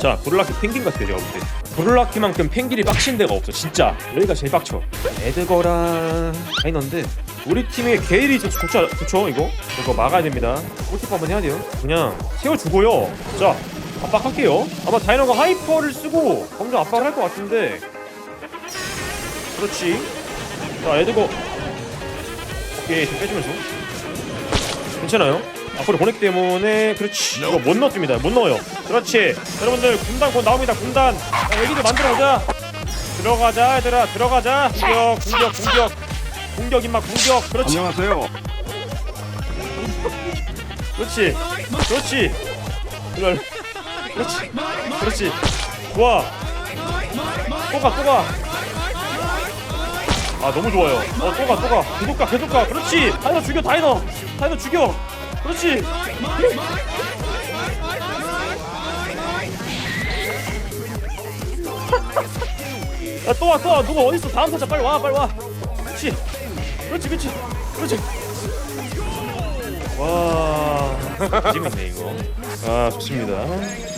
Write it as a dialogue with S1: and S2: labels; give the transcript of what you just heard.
S1: 자 브롤라키 펭귄 같아요 제가 볼 때. 브롤라키만큼 펭귄이 빡친 데가 없어 진짜. 여기가 제일 빡쳐. 에드거랑 다이너인데 우리 팀의 게일이 좋- 좋죠, 좋죠 이거? 이거 막아야 됩니다. 골키퍼 한번 해야 돼요. 그냥 세워주고요. 자 압박할게요. 아마 다이너가 하이퍼를 쓰고 검정 압박을 할 것 같은데. 그렇지. 자 에드거. 오케이 좀 빼주면서. 괜찮아요 앞으로 보냈기 때문에 그렇지. 이거 못 넣습니다. 못 넣어요. 그렇지. 여러분들 군단 곧 나옵니다. 군단. 자, 얘기를 만들어 보자. 들어가자 얘들아. 들어가자. 공격 공격 공격. 공격 임마 공격. 그렇지.
S2: 안녕하세요.
S1: 그렇지. 그렇지. 그래 그렇지. 그렇지. 좋아. 또가 또가 아 너무 좋아요. 어 또가 또가. 계속 가 계속 가. 그렇지. 다이너 죽여 다이너. 다이너 죽여. 그렇지. 야 또와 또 와. 누구 어디 있어? 다음 타자. 빨리 와 빨리 와. 그렇지. 그렇지 그렇지. 그렇지. 와. 재밌네 이거. 아 좋습니다